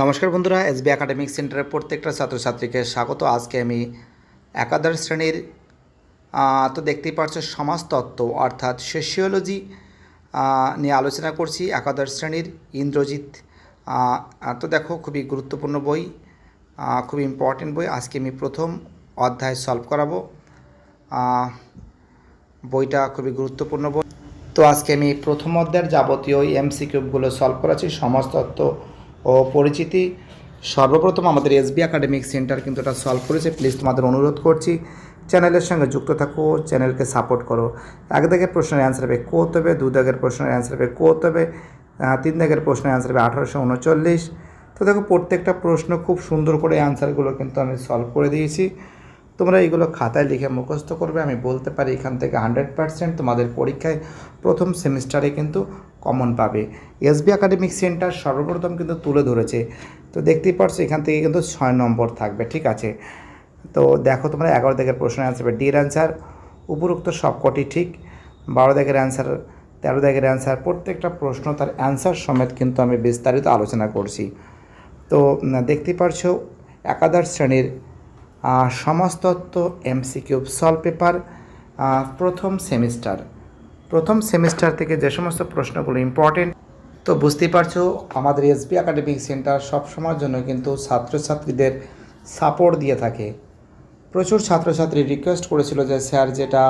নমস্কার বন্ধুরা, SB academic সেন্টারের প্রত্যেকটা ছাত্রছাত্রীকে স্বাগত। আজকে আমি একাদশ শ্রেণির তো দেখতেই পাচ্ছ সমাজতত্ত্ব, অর্থাৎ সোশিওলজি নিয়ে আলোচনা করছি একাদশ শ্রেণির ইন্দ্রজিৎ। তো দেখো খুবই গুরুত্বপূর্ণ বই খুবই ইম্পর্টেন্ট বই। আজকে আমি প্রথম অধ্যায় সলভ করাবো। বইটা খুবই গুরুত্বপূর্ণ বই। তো আজকে আমি প্রথম অধ্যায়ের যাবতীয় এমসিকিউবগুলো সলভ করেছি, সমাজতত্ত্ব ও পরিচিতি সর্বপ্রথম আমাদের এসবি একাডেমিক সেন্টার কিন্তু এটা সলভ করেছে। প্লিজ তোমাদের অনুরোধ করছি, চ্যানেলের সঙ্গে যুক্ত থাকো, চ্যানেলকে সাপোর্ট করো। এক দাগের প্রশ্নের অ্যান্সার হবে কোত হবে, দু দাগের প্রশ্নের অ্যান্সার হবে কোত হবে তিন দাগের প্রশ্নের অ্যান্সার হবে আঠারোশো উনচল্লিশ। তো দেখো প্রত্যেকটা প্রশ্ন খুব সুন্দর করে অ্যান্সারগুলো কিন্তু আমি সলভ করে দিয়েছি। তোমরা এইগুলো খাতায় লিখে মুখস্থ করবে, আমি বলতে পারি এখান থেকে হান্ড্রেড পার্সেন্ট তোমাদের পরীক্ষায় প্রথম সেমিস্টারে কিন্তু কমন পাবে। এসবি একাডেমিক সেন্টার সর্বপ্রথম কিন্তু তুলে ধরেছে। তো দেখতেই পারছ এখান থেকে কিন্তু ছয় নম্বর থাকবে ঠিক আছে? তো দেখো তোমরা এগারো দিকের প্রশ্ন অ্যান্সার হবে। ডির অ্যান্সার উপরোক্ত সবকটি ঠিক বারো দিকের অ্যান্সার তেরো দিকের অ্যান্সার প্রত্যেকটা প্রশ্ন তার অ্যান্সার সমেত কিন্তু আমি বিস্তারিত আলোচনা করছি। তো উম, দেখতেই পারছ একাদশ শ্রেণির সমাজতত্ত্ব এমসিকিউব সলভ পেপার প্রথম সেমিস্টার প্রথম সেমিস্টার থেকে যে সমস্ত প্রশ্নগুলো ইম্পর্টেন্ট তো বুঝতেই পারছ, আমাদের এসবি একাডেমিক সেন্টার সবসময়ের জন্য কিন্তু ছাত্রছাত্রীদের সাপোর্ট দিয়ে থাকে। প্রচুর ছাত্রছাত্রী রিকোয়েস্ট করেছিল যে, স্যার, যেটা,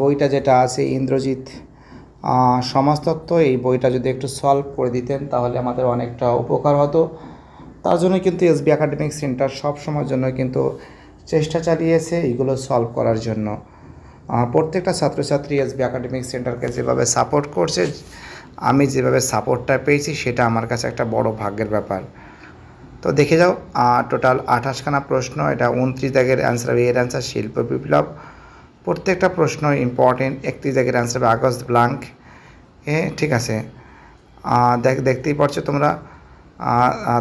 বইটা যেটা আছে, ইন্দ্রজিৎ সমাজতত্ত্ব, এই বইটা যদি একটু সলভ করে দিতেন, তাহলে আমাদের অনেকটা উপকার হতো। তার জন্য কিন্তু এসবি একাডেমিক সেন্টার সব সময়ের জন্য কিন্তু চেষ্টা চালিয়েছে এইগুলো সলভ করার জন্য। প্রত্যেকটা ছাত্রছাত্রী এসবি একাডেমিক সেন্টারকে যেভাবে সাপোর্ট করছে, আমি যেভাবে সাপোর্টটা পেয়েছি, সেটা আমার কাছে একটা বড় ভাগ্যের ব্যাপার। তো দেখে যাও টোটাল আঠাশখানা প্রশ্ন, এটা উনত্রিশ দাগের অ্যান্সার হবে এর অ্যান্সার শিল্প বিপ্লব। প্রত্যেকটা প্রশ্ন ইম্পর্টেন্ট একত্রিশ দাগের অ্যান্সার হবে আগস্ট ব্লাঙ্ক এ ঠিক আছে। দেখ, দেখতেই পারছ তোমরা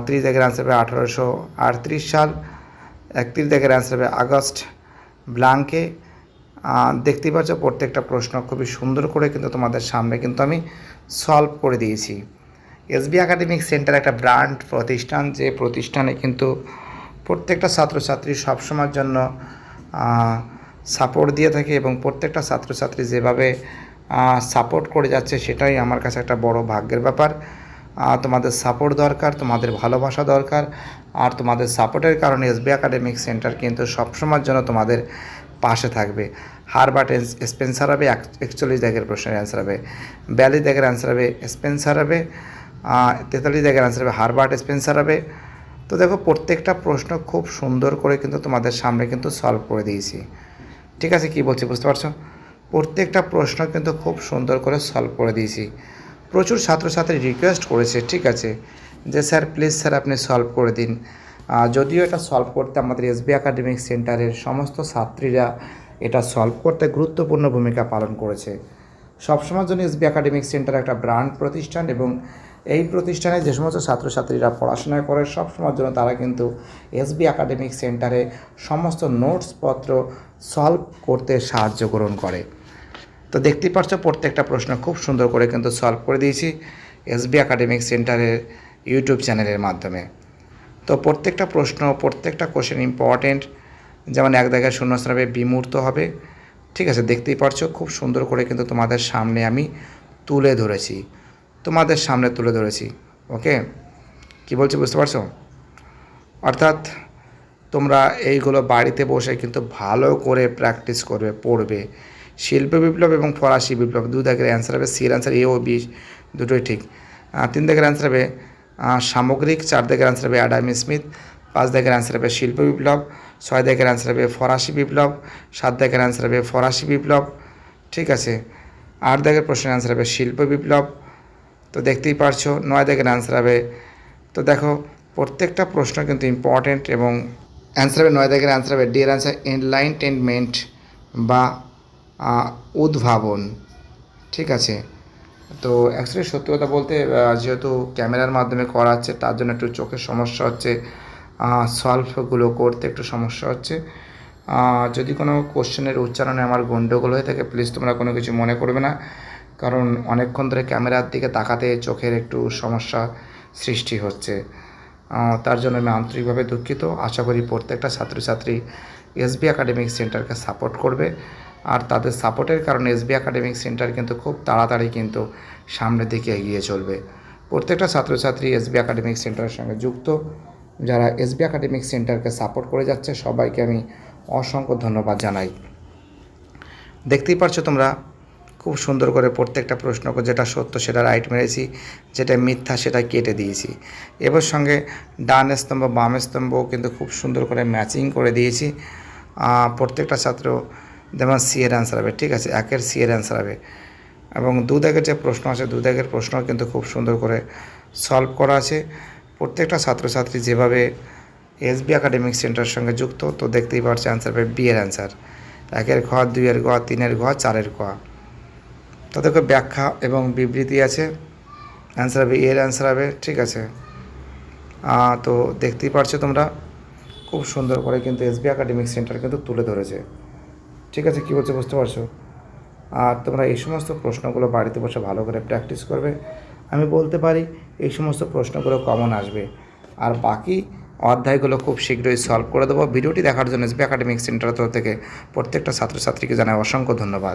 ত্রিশ দাগের অ্যান্সার হবে আঠারোশো আটত্রিশ সাল, একত্রিশ দাগের অ্যান্সার হবে আগস্ট ব্লাঙ্কে দেখতেই পাচ্ছ প্রত্যেকটা প্রশ্ন খুবই সুন্দর করে কিন্তু তোমাদের সামনে কিন্তু আমি সলভ করে দিয়েছি। এসবি একাডেমিক সেন্টার একটা ব্র্যান্ড প্রতিষ্ঠান, যে প্রতিষ্ঠানে কিন্তু প্রত্যেকটা ছাত্রছাত্রী সবসময়ের জন্য সাপোর্ট দিয়ে থাকে এবং প্রত্যেকটা ছাত্রছাত্রী যেভাবে সাপোর্ট করে যাচ্ছে সেটাই আমার কাছে একটা বড় ভাগ্যের ব্যাপার। তোমাদের সাপোর্ট দরকার, তোমাদের ভালোবাসা দরকার, আর তোমাদের সাপোর্টের কারণে এসবি একাডেমিক সেন্টার কিন্তু সবসময়ের জন্য তোমাদের পাশে থাকবে। হারবার্ট স্পেন্সার হবে একচল্লিশ দাগের প্রশ্নের অ্যান্সার হবে, বিয়াল্লিশ দাগের অ্যান্সার হবে স্পেন্সার হবে তেতাল্লিশ দাগের অ্যান্সার হবে হারবার্ট স্পেন্সার হবে। তো দেখো, প্রত্যেকটা প্রশ্ন খুব সুন্দর করে কিন্তু তোমাদের সামনে কিন্তু সলভ করে দিয়েছি। ঠিক আছে, কি বলছি বুঝতে পারছ? প্রত্যেকটা প্রশ্ন কিন্তু খুব সুন্দর করে সলভ করে দিয়েছি। প্রচুর ছাত্রছাত্রী রিকোয়েস্ট করেছে, ঠিক আছে? যে, স্যার প্লিজ স্যার, আপনি সলভ করে দিন। যদিও এটা সলভ করতে আমাদের এসবি একাডেমিক সেন্টারের সমস্ত ছাত্রীরা এটা সলভ করতে গুরুত্বপূর্ণ ভূমিকা পালন করেছে। সবসময়ের জন্য এসবি একাডেমিক সেন্টার একটা ব্র্যান্ড প্রতিষ্ঠান এবং এই প্রতিষ্ঠানে যে সমস্ত ছাত্রছাত্রীরা পড়াশোনা করে, সবসময়ের জন্য তারা কিন্তু এসবি একাডেমিক সেন্টারে সমস্ত নোটসপত্র সলভ করতে সাহায্য গ্রহণ করে। তো দেখতেই পাচ্ছ, প্রত্যেকটা প্রশ্ন খুব সুন্দর করে কিন্তু সলভ করে দিয়েছি এসবি একাডেমিক সেন্টারের ইউটিউব চ্যানেলের মাধ্যমে। তো প্রত্যেকটা প্রশ্ন, প্রত্যেকটা কোশ্চেন ইম্পর্টেন্ট যেমন এক জায়গায় শূন্যস্থান বিমূর্ত হবে। ঠিক আছে, দেখতেই পারছ, খুব সুন্দর করে কিন্তু তোমাদের সামনে আমি তুলে ধরেছি। তোমাদের সামনে তুলে ধরেছি, ওকে? কি বলছি, বুঝতে পারছ? অর্থাৎ তোমরা এইগুলো বাড়িতে বসে কিন্তু ভালো করে প্র্যাকটিস করবে, পড়বে। শিল্প বিপ্লব এবং ফরাসি বিপ্লব, দু দাগের অ্যান্সার হবে সির অ্যান্সার এ ও বি দুটোই ঠিক। তিন দাগের অ্যান্সার হবে সামগ্রিক, চার দাগের অ্যান্সার হবে অ্যাডাম স্মিথ পাঁচ দাগের অ্যান্সার হবে শিল্প বিপ্লব ছয় দাগের অ্যান্সার হবে ফরাসি বিপ্লব, সাত দাগের অ্যান্সার হবে ফরাসি বিপ্লব, ঠিক আছে? আট দাগের প্রশ্নের অ্যান্সার হবে শিল্প বিপ্লব, তো দেখতেই পারছ, নয় দাগের অ্যান্সার হবে। তো দেখো, প্রত্যেকটা প্রশ্ন কিন্তু ইম্পর্টেন্ট এবং অ্যান্সার হবে, নয় দাগের অ্যান্সার হবে ডিয়ার অ্যান্সার এনলাইনটেনমেন্ট বা উদ্ভাবন, ঠিক আছে? তো অ্যাকচুয়ালি সত্যি কথা বলতে যেহেতু ক্যামেরার মাধ্যমে করা হচ্ছে, তার জন্য একটু চোখের সমস্যা হচ্ছে। সলভগুলো করতে একটু সমস্যা হচ্ছে। যদি কোনো কোশ্চেনের উচ্চারণে আমার গণ্ডগোল হয়ে থাকে প্লিজ তোমরা কোনো কিছু মনে করবে না। কারণ অনেকক্ষণ ধরে ক্যামেরার দিকে তাকাতে চোখের একটু সমস্যা সৃষ্টি হচ্ছে। তার জন্য আমি আন্তরিকভাবে দুঃখিত। আশা করি প্রত্যেকটা ছাত্রছাত্রী এসবি একাডেমিক সেন্টারকে সাপোর্ট করবে। আর তাদের সাপোর্টের কারণে এসবি একাডেমিক সেন্টার কিন্তু খুব তাড়াতাড়ি কিন্তু সামনের দিকে এগিয়ে চলবে। প্রত্যেকটা ছাত্রছাত্রী এসবি একাডেমিক সেন্টারের সঙ্গে যুক্ত। যারা এসবি একাডেমিক সেন্টারকে সাপোর্ট করে যাচ্ছে, সবাইকে আমি অসংখ্য ধন্যবাদ জানাই। দেখতেই পারছ তোমরা, খুব সুন্দর করে প্রত্যেকটা প্রশ্ন যেটা সত্য সেটা রাইট মেরেছি, যেটা মিথ্যা সেটা কেটে দিয়েছি। এবার সঙ্গে ডান স্তম্ভ, বাম স্তম্ভ কিন্তু খুব সুন্দর করে ম্যাচিং করে দিয়েছি। প্রত্যেকটা ছাত্র যেমন সি এর অ্যান্সার হবে, ঠিক আছে, একের সি এর অ্যান্সার হবে। এবং দু দাগের যে প্রশ্ন আছে দু দাগের প্রশ্ন কিন্তু খুব সুন্দর করে সলভ করা আছে। প্রত্যেকটা ছাত্রছাত্রী যেভাবে এসবি একাডেমিক সেন্টারের সঙ্গে যুক্ত, তো দেখতেই পারছে অ্যান্সার হবে বি এর অ্যান্সার একের ঘ, দুইয়ের ঘ, তিনের ঘ, চারের ঘ। তাদেরকে ব্যাখ্যা এবং বিবৃতি আছে। অ্যান্সার হবে এর অ্যান্সার হবে ঠিক আছে। তো দেখতেই পারছ তোমরা, খুব সুন্দর করে কিন্তু এসবি একাডেমিক সেন্টার কিন্তু তুলে ধরেছে। ঠিক আছে, কী বলছে বুঝতে পারছ? আর তোমরা এই সমস্ত প্রশ্নগুলো বাড়িতে বসে ভালো করে প্র্যাকটিস করবে। আমি বলতে পারি, এই সমস্ত প্রশ্নগুলো কমন আসবে। আর বাকি অধ্যায়গুলো খুব শীঘ্রই সলভ করে দেবো। ভিডিওটি দেখার জন্য এসবি একাডেমিক সেন্টার তরফ থেকে প্রত্যেকটা ছাত্রছাত্রীকে জানাই অসংখ্য ধন্যবাদ।